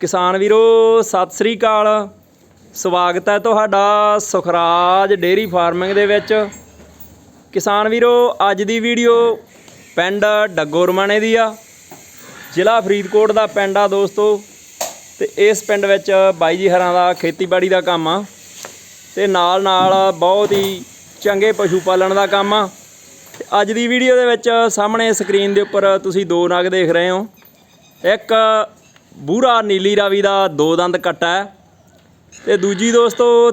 ਕਿਸਾਨ ਵੀਰੋ, ਸਤਿ ਸ੍ਰੀ ਅਕਾਲ। ਸਵਾਗਤ ਹੈ ਤੁਹਾਡਾ ਸੁਖਰਾਜ ਡੇਰੀ ਫਾਰਮਿੰਗ ਦੇ ਵਿੱਚ। ਕਿਸਾਨ ਵੀਰੋ, ਅੱਜ ਦੀ ਵੀਡੀਓ ਪਿੰਡ ਡੱਗੋ ਰਮਾਣੇ ਦੀ ਆ। ਜ਼ਿਲ੍ਹਾ ਫਰੀਦਕੋਟ ਦਾ ਪਿੰਡ ਆ ਦੋਸਤੋ। ਤੇ ਇਸ ਪਿੰਡ ਵਿੱਚ ਬਾਈ ਜੀ ਹਰਾਂ ਦਾ ਖੇਤੀਬਾੜੀ ਦਾ ਕੰਮ ਆ। ਤੇ ਨਾਲ ਨਾਲ ਬਹੁਤ ਹੀ ਚੰਗੇ ਪਸ਼ੂ ਪਾਲਣ ਦਾ ਕੰਮ ਆ। ਤੇ ਅੱਜ ਦੀ ਵੀਡੀਓ ਦੇ ਵਿੱਚ ਸਾਹਮਣੇ ਸਕਰੀਨ ਦੇ ਉੱਪਰ ਤੁਸੀਂ ਦੋ ਨਗ ਦੇਖ ਰਹੇ ਹੋ। ਇੱਕ ਬੂਰਾ ਨੀਲੀ ਰਾਵੀ ਦਾ ਦੋ ਦੰਦ ਕੱਟਾ ਹੈ। ਤੇ ਦੂਜੀ ਦੋਸਤੋ,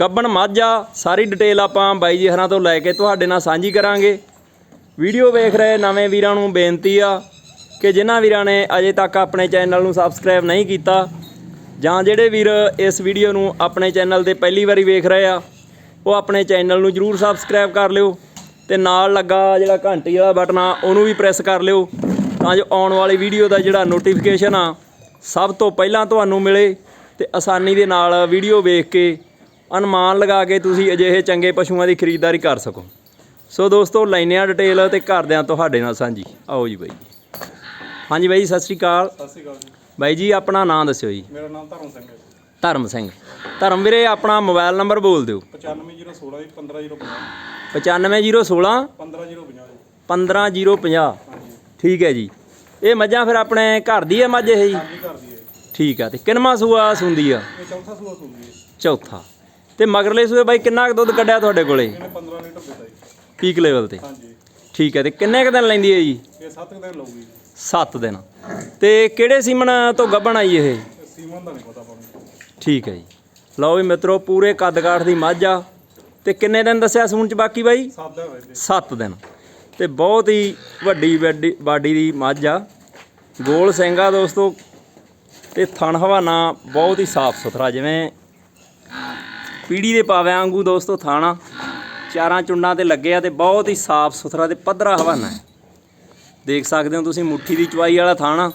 ਗੱਬਣ ਮੱਝ ਆ, ਸਾਰੀ ਡਿਟੇਲ ਆਪਾਂ ਬਾਈ ਜੀ ਹਰਾਂ ਤੋਂ ਲੈ ਕੇ ਤੁਹਾਡੇ ਨਾਲ ਸਾਂਝੀ ਕਰਾਂਗੇ। ਵੀਡੀਓ ਵੇਖ ਰਹੇ ਨਵੇਂ ਵੀਰਾਂ ਨੂੰ ਬੇਨਤੀ ਆ ਕਿ ਜਿਨ੍ਹਾਂ ਵੀਰਾਂ ਨੇ ਅਜੇ ਤੱਕ ਆਪਣੇ ਚੈਨਲ ਨੂੰ ਸਬਸਕ੍ਰਾਈਬ ਨਹੀਂ ਕੀਤਾ, ਜਾਂ ਜਿਹੜੇ ਵੀਰ ਇਸ ਵੀਡੀਓ ਨੂੰ ਆਪਣੇ ਚੈਨਲ ਤੇ ਪਹਿਲੀ ਵਾਰੀ ਵੇਖ ਰਹੇ ਆ, ਉਹ ਆਪਣੇ ਚੈਨਲ ਨੂੰ ਜਰੂਰ ਸਬਸਕ੍ਰਾਈਬ ਕਰ ਲਿਓ ਤੇ ਨਾਲ ਲੱਗਾ ਜਿਹੜਾ ਘੰਟੀ ਵਾਲਾ ਬਟਨ ਆ, ਉਹਨੂੰ ਵੀ ਪ੍ਰੈਸ ਕਰ ਲਿਓ। ਤਾਂ ਜੋ ਆਉਣ ਵਾਲੀ ਵੀਡੀਓ ਦਾ ਜਿਹੜਾ ਨੋਟੀਫਿਕੇਸ਼ਨ ਆ ਸਭ ਤੋਂ ਪਹਿਲਾਂ ਤੁਹਾਨੂੰ ਮਿਲੇ ਤੇ ਆਸਾਨੀ ਦੇ ਨਾਲ ਵੀਡੀਓ ਵੇਖ ਕੇ ਅਨੁਮਾਨ ਲਗਾ ਕੇ ਤੁਸੀਂ ਅਜਿਹੇ ਚੰਗੇ ਪਸ਼ੂਆਂ ਦੀ ਖਰੀਦਦਾਰੀ ਕਰ ਸਕੋ। ਸੋ ਦੋਸਤੋ ਲੈਨੇ ਆ ਡਿਟੇਲ ਤੇ ਕਰਦੇ ਆ ਤੁਹਾਡੇ ਨਾਲ ਸਾਂਝੀ। ਆਓ ਜੀ ਬਾਈ ਜੀ। ਹਾਂਜੀ ਬਾਈ ਸਤਿ ਸ਼੍ਰੀ ਅਕਾਲ। ਸਤਿ ਸ਼੍ਰੀ ਅਕਾਲ ਜੀ। ਬਾਈ ਜੀ ਆਪਣਾ ਨਾਮ ਦੱਸਿਓ ਜੀ। ਮੇਰਾ ਨਾਮ ਧਰਮ ਸਿੰਘ ਹੈ। ਧਰਮ ਸਿੰਘ। ਧਰਮ ਵੀਰੇ ਆਪਣਾ ਮੋਬਾਈਲ ਨੰਬਰ ਬੋਲ ਦਿਓ। 95016 ਜੀ 15050 95016 15050 ਜੀ। 15050 ਹਾਂਜੀ ਠੀਕ ਹੈ ਜੀ। ਇਹ ਮੱਝਾਂ ਫਿਰ ਆਪਣੇ ਘਰ ਦੀ ਹੈ ਮੱਝ ਇਹ ਜੀ? ਹੈ। ਠੀਕ ਆ ਤੇ ਕਿੰਨਵਾਂ ਸੂਆ ਸੁੰਦੀ ਆ? ਇਹ ਚੌਥਾ ਸੂਆ ਹੈ ਚੌਥਾ। ਤੇ ਮਗਰਲੇ ਸੂਏ ਬਾਈ ਕਿੰਨਾ ਕੁ ਦੁੱਧ ਕੱਢਿਆ ਤੁਹਾਡੇ ਕੋਲੇ? ਇਹਨੇ 15 ਲੀਟਰ ਦਿੱਤਾ ਜੀ। ਪੀਕ ਲੈਵਲ ਤੇ। ਹਾਂਜੀ। ਠੀਕ ਹੈ ਤੇ ਕਿੰਨੇ ਕੁ ਦਿਨ ਲੈਂਦੀ ਹੈ ਜੀ? ਇਹ 7 ਦਿਨ ਲਊਗੀ ਜੀ। 7 ਦਿਨ। ਤੇ ਕਿਹੜੇ ਸੀਮਨ ਤੋਂ ਗੱਭਣ ਆਈ ਇਹ? ਇਹ ਸੀਮਨ ਦਾ ਨਹੀਂ ਪਤਾ ਆਪਾਂ ਨੂੰ ਠੀਕ ਹੈ ਜੀ। ਲਓ ਵੀ ਮਿੱਤਰੋ ਪੂਰੇ ਕੱਦ ਕਾਠ ਦੀ ਮੱਝ ਆ। ਤੇ ਕਿੰਨੇ ਦਿਨ ਦੱਸਿਆ ਸੂਣ ਚ ਬਾਕੀ ਬਾਈ? 7 ਦਿਨ ਰਹਿੰਦੇ 7 ਦਿਨ। ਤੇ ਬਹੁਤ ਹੀ ਵੱਡੀ ਵੱਡੀ ਬਾਡੀ ਦੀ ਮੱਝ ਆ। ਗੋਲ ਸਿੰਘ ਆ ਦੋਸਤੋ, ਤੇ ਥਣ ਹਵਾਨਾ ਬਹੁਤ ਹੀ ਸਾਫ਼ ਸੁਥਰਾ, ਜਿਵੇਂ ਪੀੜੀ ਦੇ ਪਾਵਿਆਂ ਵਾਂਗੂ ਦੋਸਤੋ ਥਾਣਾ ਚਾਰਾਂ ਚੁੰਡਾਂ ਤੇ ਲੱਗੇ ਆ ਤੇ ਬਹੁਤ ਹੀ ਸਾਫ਼ ਸੁਥਰਾ ਤੇ ਪੱਧਰਾ ਹਵਾਨਾ ਹੈ ਦੇਖ ਸਕਦੇ ਹੋ ਤੁਸੀਂ ਮੁੱਠੀ ਦੀ ਚਵਾਈ ਵਾਲਾ ਥਾਣਾ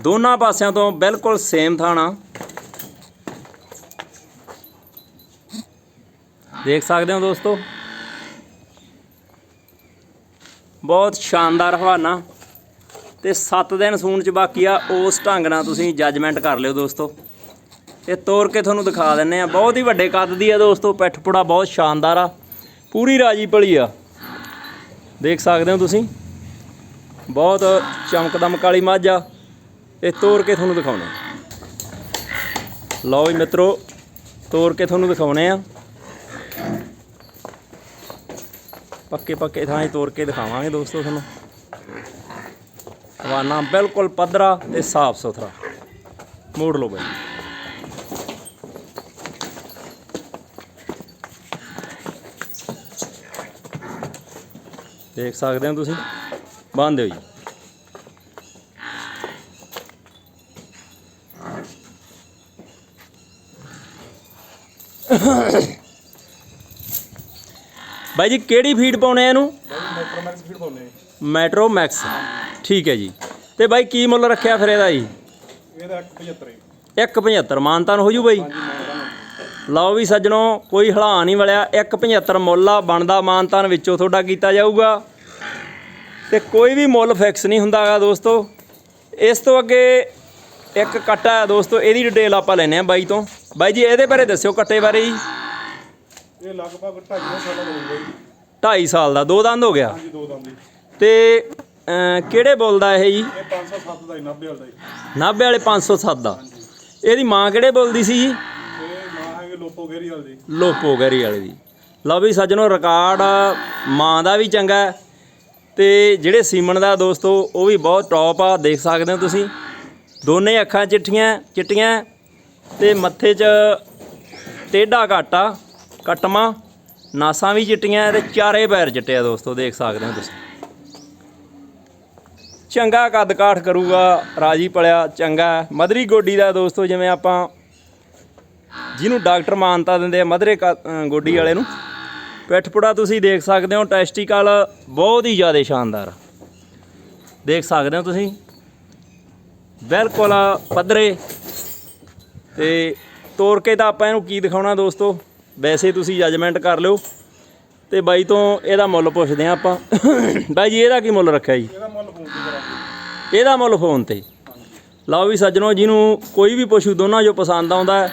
ਦੋਨਾਂ ਪਾਸਿਆਂ ਤੋਂ ਬਿਲਕੁਲ ਸੇਮ ਥਾਣਾ ਦੇਖ ਸਕਦੇ ਹੋ ਦੋਸਤੋ ਬਹੁਤ ਸ਼ਾਨਦਾਰ ਹਵਾਨਾ ਤੇ 7 ਦਿਨ ਸੂਣ ਚ ਬਾਕੀ ਆ, ਉਸ ਢੰਗ ਨਾਲ ਤੁਸੀਂ ਜੱਜਮੈਂਟ ਕਰ ਲਿਓ ਦੋਸਤੋ। ਇਹ ਤੋੜ ਕੇ ਤੁਹਾਨੂੰ ਦਿਖਾ ਦਿੰਨੇ ਆ। ਬਹੁਤ ਹੀ ਵੱਡੇ ਕੱਦ ਦੀ ਆ ਦੋਸਤੋ ਪਿੱਠਪੁੜਾ ਬਹੁਤ ਸ਼ਾਨਦਾਰ ਆ। ਪੂਰੀ ਰਾਜੀ ਭਲੀ ਆ। ਦੇਖ ਸਕਦੇ ਹੋ ਤੁਸੀਂ? ਬਹੁਤ ਚਮਕਦਮਕ ਵਾਲੀ ਮੱਝ ਆ। ਇਹ ਤੋੜ ਕੇ ਤੁਹਾਨੂੰ ਦਿਖਾਉਣੇ ਲਓ ਵੀ ਮਿੱਤਰੋ ਤੋੜ ਕੇ ਤੁਹਾਨੂੰ ਦਿਖਾਉਣੇ ਆ। ਪੱਕੇ ਪੱਕੇ ਥਾਂ ਹੀ ਤੋੜ ਕੇ ਦਿਖਾਵਾਂਗੇ ਦੋਸਤੋ ਤੁਹਾਨੂੰ। ਹਵਾਨਾ ਬਿਲਕੁਲ ਪੱਧਰਾ ਤੇ ਸਾਫ਼ ਸੁਥਰਾ। ਮੋੜ ਲਓ ਬਾਈ। ਦੇਖ ਸਕਦੇ ਹੋ ਤੁਸੀਂ? ਬੰਦ ਦਿਓ ਜੀ। ਬਾਈ ਜੀ ਕਿਹੜੀ ਫੀਡ ਪਾਉਣੇ ਆ ਇਹਨੂੰ? ਮੈਟਰੋਮੈਕਸ ਫੀਡ ਪਾਉਨੇ ਮੈਟਰੋ ਮੈਕਸ ਠੀਕ ਹੈ ਜੀ। ਤੇ ਬਾਈ ਕੀ ਮੁੱਲ ਰੱਖਿਆ ਫਿਰ ਇਹਦਾ ਜੀ? ਇਹਦਾ 175 ਹੈ 175 ਮਾਨਤਾਨ ਹੋ ਜੂ ਬਾਈ? ਲਓ ਵੀ ਸੱਜਣੋ ਕੋਈ ਹਲਾ ਨਹੀਂ ਵਲਿਆ। 175 ਮੁੱਲ ਆ ਬਣਦਾ ਮਾਨਤਾਨ ਵਿੱਚੋਂ ਤੁਹਾਡਾ ਕੀਤਾ ਜਾਊਗਾ। ਤੇ ਕੋਈ ਵੀ ਮੁੱਲ ਫਿਕਸ ਨਹੀਂ ਹੁੰਦਾਗਾ ਦੋਸਤੋ। ਇਸ ਤੋਂ ਅੱਗੇ ਇੱਕ ਕੱਟਾ ਹੈ ਦੋਸਤੋ ਇਹਦੀ ਡਿਟੇਲ ਆਪਾਂ ਲੈਨੇ ਆ ਬਾਈ ਤੋਂ। ਬਾਈ ਜੀ ਇਹਦੇ ਬਾਰੇ ਦੱਸਿਓ ਕੱਟੇ ਬਾਰੇ ਜੀ। ਇਹ ਲਗਭਗ 2.5 ਸਾਲ ਦਾ ਹੋਊਗਾ ਜੀ। 2.5 ਸਾਲ ਦਾ ਦੋ ਦੰਦ ਹੋ ਗਿਆ? ਹਾਂਜੀ ਦੋ ਦੰਦ ਜੀ। ਤੇ ਅਮ, ਕਿਹੜੇ ਬੋਲ ਦਾ ਇਹ ਜੀ? ਇਹ 507 ਦਾ ਹੀ 90 ਵਾਲਾ ਜੀ। ਨਾਭੇ ਵਾਲੇ 507 ਦਾ। ਇਹਦੀ ਮਾਂ ਕਿਹੜੇ ਬੋਲਦੀ ਸੀ ਜੀ? ਇਹ ਮਾਂ ਹੈਗੇ ਲੋਪੋ ਗੇਰੀ ਵਾਲ ਦੀ ਲੋਪੋ ਗਰੀ ਵਾਲੇ ਦੀ। ਲਓ ਵੀ ਸੱਜਣੋ ਰਿਕਾਰਡ ਮਾਂ ਦਾ ਵੀ ਚੰਗਾ ਹੈ। ਤੇ ਜਿਹੜੇ ਸੀਮਨ ਦਾ ਦੋਸਤੋ ਉਹ ਵੀ ਬਹੁਤ ਟੌਪ ਆ ਦੇਖ ਸਕਦੇ ਹੋ ਤੁਸੀਂ। ਦੋਨੇ ਅੱਖਾਂ ਚਿੱਠੀਆਂ ਚਿੱਟੀਆਂ ਤੇ ਮੱਥੇ 'ਚ ਟੇਢਾ ਘਾਟਾ। ਕਟਮਾ, ਨਾਸਾਂ ਵੀ ਚਿੱਟੀਆਂ ਤੇ ਚਾਰੇ ਪੈਰ ਚਿੱਟੇ ਆ ਦੋਸਤੋ, ਦੇਖ ਸਕਦੇ ਹੋ ਤੁਸੀਂ। ਚੰਗਾ ਕੱਦ ਕਾਠ ਕਰੂਗਾ ਰਾਜੀ ਪਲਿਆ, ਚੰਗਾ। ਹੈ। ਗੋਡੀ ਦਾ ਦੋਸਤੋ, ਜਿਵੇਂ ਆਪਾਂ ਜਿਹਨੂੰ ਡਾਕਟਰ ਮਾਨਤਾ ਦਿੰਦੇ ਆ ਮਧਰੇ ਕ- ਗੋਡੀ ਵਾਲੇ ਨੂੰ। ਪਿੱਠਪੁੜਾ ਤੁਸੀਂ ਦੇਖ ਸਕਦੇ ਹੋ ਟੈਸਟੀਕਲ ਬਹੁਤ ਹੀ ਜ਼ਿਆਦਾ ਸ਼ਾਨਦਾਰ। ਦੇਖ ਸਕਦੇ ਹੋ ਤੁਸੀਂ। ਬਿਲਕੁਲ ਪੱਧਰੇ। ਤੇ ਤੋੜ ਕੇ ਤਾਂ ਆਪਾਂ ਇਹਨੂੰ ਕੀ ਦਿਖਾਉਣਾ ਦੋਸਤੋ? ਵੈਸੇ ਤੁਸੀਂ ਜੱਜਮੈਂਟ ਕਰ ਲਿਓ। ਤੇ ਬਾਈ ਤੋਂ ਇਹਦਾ ਮੁੱਲ ਪੁੱਛਦੇ ਆ ਆਪਾਂ। ਬਾਈ ਜੀ ਇਹਦਾ ਕੀ ਮੁੱਲ ਰੱਖਿਆ ਜੀ? ਇਹਦਾ ਮੁੱਲ ਫੋਨ ਤੇ ਕਰਾਂਗੇ ਇਹਦਾ ਮੁੱਲ ਫੋਨ ਤੇ। ਲਓ ਵੀ ਸੱਜਣੋ ਜਿਹਨੂੰ ਕੋਈ ਵੀ ਪਸ਼ੂ ਦੋਨਾਂ ਜੋ ਪਸੰਦ ਆਉਂਦਾ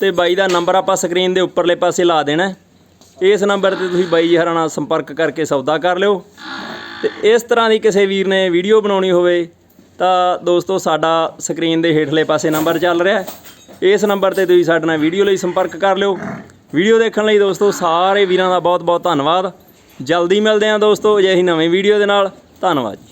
ਤੇ ਬਾਈ ਦਾ ਨੰਬਰ ਆਪਾਂ ਸਕਰੀਨ ਦੇ ਉੱਪਰਲੇ ਪਾਸੇ ਲਾ ਦੇਣਾ। ਇਸ ਨੰਬਰ ਤੇ ਤੁਸੀਂ ਬਾਈ ਜੀ ਹਰਾਂ ਨਾਲ ਸੰਪਰਕ ਕਰਕੇ ਸੌਦਾ ਕਰ ਲਿਓ। ਤੇ ਇਸ ਤਰ੍ਹਾਂ ਦੀ ਕਿਸੇ ਵੀਰ ਨੇ ਵੀਡੀਓ ਬਣਾਉਣੀ ਹੋਵੇ ਤਾਂ ਦੋਸਤੋ ਸਾਡਾ ਸਕਰੀਨ ਦੇ ਹੇਠਲੇ ਪਾਸੇ ਨੰਬਰ ਚੱਲ ਰਿਹਾ ਹੈ। ਇਸ ਨੰਬਰ ਤੇ ਤੁਸੀਂ ਸਾਡੇ ਨਾਲ ਵੀਡੀਓ ਲਈ ਸੰਪਰਕ ਕਰ ਲਿਓ। ਵੀਡੀਓ ਦੇਖਣ ਲਈ ਦੋਸਤੋ ਸਾਰੇ ਵੀਰਾਂ ਦਾ ਬਹੁਤ ਬਹੁਤ ਧੰਨਵਾਦ। ਜਲਦੀ ਮਿਲਦੇ ਹਾਂ ਦੋਸਤੋ ਅਜਿਹੀ ਨਵੀਂ ਵੀਡੀਓ ਦੇ ਨਾਲ। ਧੰਨਵਾਦ ਜੀ।